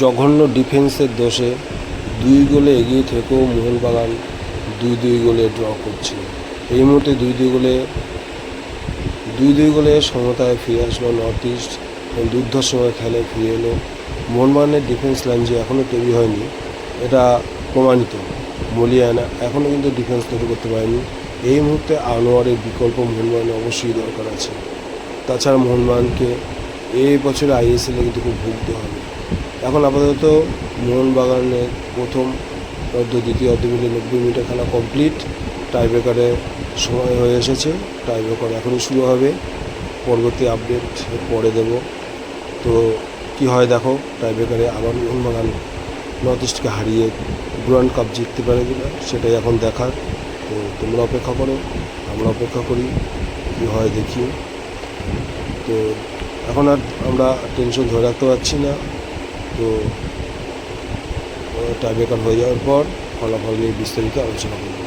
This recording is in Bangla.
জঘন্য ডিফেন্সের দোষে দুই গোলে এগিয়ে থেকেও মোহনবাগান দুই দুই গোলে ড্র করছে এই মুহূর্তে দুই দুই গোলে, দুই দুই গোলে সমতায় ফিরে আসলো নর্থ ইস্ট দুর্ধর্ষ সময় খেলে ফিরে এলো। মোহনবাগানের ডিফেন্স লাইন যে এখনও তৈরি হয়নি, এটা প্রমাণিত। মলিয়ানা এখনও কিন্তু ডিফেন্স তৈরি করতে পারেনি। এই মুহূর্তে আনোয়ারের বিকল্প মোহনবাগানে অবশ্যই দরকার আছে। তাছাড়া মোহনবাগানকে এই বছরে আইএসএলে কিন্তু খুব ভুগতে হবে। এখন আপাতত মোহনবাগানের প্রথম অর্ধ দ্বিতীয় অর্ধ মিলে নব্বই মিনিটের খেলা কমপ্লিট টাইব্রেকারের সময় হয়ে এসেছে। টাইব্রেকার এখনই শুরু হবে। পরবর্তী আপডেট পরে দেব। তো কি হয় দেখো টাইব্রেকারে আবার মোহনবাগান নর্থ ইস্টকে হারিয়ে গ্র্যান্ড কাপ জিততে পারে কিনা, সেটাই এখন দেখার। তো তোমরা অপেক্ষা করো, আমরা অপেক্ষা করি, কী হয় দেখি। তো এখন আর আমরা টেনশন ধরে রাখতে পারছি না। তো টাইব্রেকার হয়ে যাওয়ার পর ফলাফল নিয়ে বিস্তারিত আলোচনা করব।